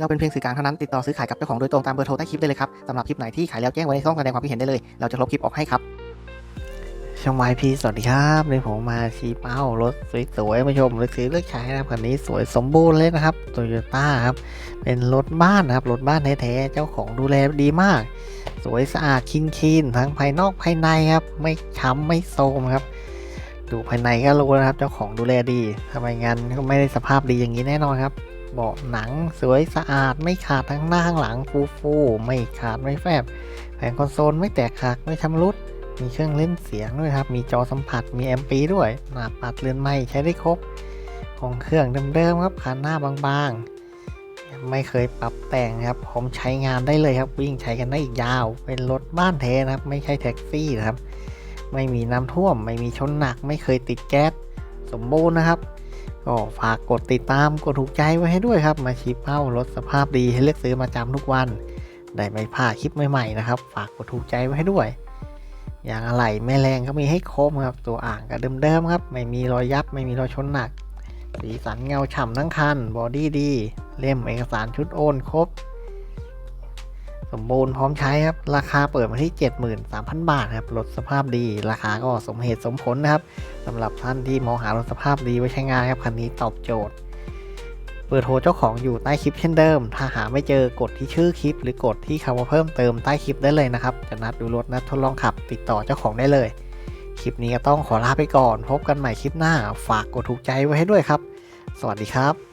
เราเป็นเพียงสื่อกลางเท่านั้นติดต่อซื้อขายกับเจ้าของโดยตรงตามเบอร์โทรใต้คลิปได้เลยครับสำหรับคลิปไหนที่ขายแล้วแจ้งไว้ในช่องแสดงความคิดเห็นได้เลย เราจะลบคลิปออกให้ครับช่องวายพีสวัสดีครับในผมมาชี้เป้ารถสวยๆมาชมเลือกซื้อเลือกใช้นะครับคันนี้สวยสมบูรณ์เลยนะครับโตโยต้าครับเป็นรถบ้านนะครับรถบ้านแท้ๆเจ้าของดูแลดีมาก สวยสะอาดคินคีนทั้งภายนอกภายในครับ ไม่ช้ำไม่โทรมครับ ดูภายในก็รู้นะครับ เจ้าของดูแลดีทำไมงั้นก็ไม่ได้สภาพดีอย่างนี้แน่นอนครับ เบาะหนังสวยสะอาดไม่ขาดทั้งหน้าข้างหลังฟูฟูไม่ขาดไม่แฟบ แผงคอนโซลไม่แตกหักไม่ชำรุด มีเครื่องเล่นเสียงด้วยครับ มีจอสัมผัสมีแอมปีด้วย หน้าปัดเรือนไม้ใช้ได้ครบ ของเครื่องเดิมๆครับคันหน้าบางๆ ไม่เคยปรับแต่งครับผมใช้งานได้เลยครับวิ่งใช้กันได้อีกยาว เป็นรถบ้านแท้นะครับ ไม่ใช่แท็กซี่นะครับ ไม่มีน้ำท่วม ไม่มีชนหนัก ไม่เคยติดแก๊สสมบูรณ์นะครับ ก็ฝากกดติดตามกดถูกใจไว้ให้ด้วยครับ มาชิปเป้ารถสภาพดีให้เลือกซื้อมาจำทุกวัน ได้ไม่พลาดคลิปใหม่ๆนะครับ ฝากกดถูกใจไว้ให้ด้วย อย่างอะไรแม่แรงก็มีให้ครบครับ ตัวอ่างก็เดิมๆครับ ไม่มีรอยยับไม่มีรอยชนหนัก สีสันเงาฉ่ำทั้งคัน บอดี้ดี เล่มเอกสารชุดโอนครบ สมบูรณ์พร้อมใช้ครับ ราคาเปิดมาที่ 73,000 บาทครับ รถสภาพดี ราคาก็สมเหตุสมผลนะครับสำหรับท่านที่มองหารถสภาพดีไว้ใช้งานครับ คันนี้ตอบโจทย์ เบอร์โทรเจ้าของอยู่ใต้คลิปเช่นเดิม ถ้าหาไม่เจอกดที่ชื่อคลิป หรือกดที่คำว่าเพิ่มเติมใต้คลิปได้เลยนะครับ จะนัดดูรถนัดทดลองขับ ติดต่อเจ้าของได้เลย คลิปนี้ก็ต้องขอลาไปก่อน พบกันใหม่คลิปหน้า ฝากกดถูกใจไว้ให้ด้วยครับ สวัสดีครับ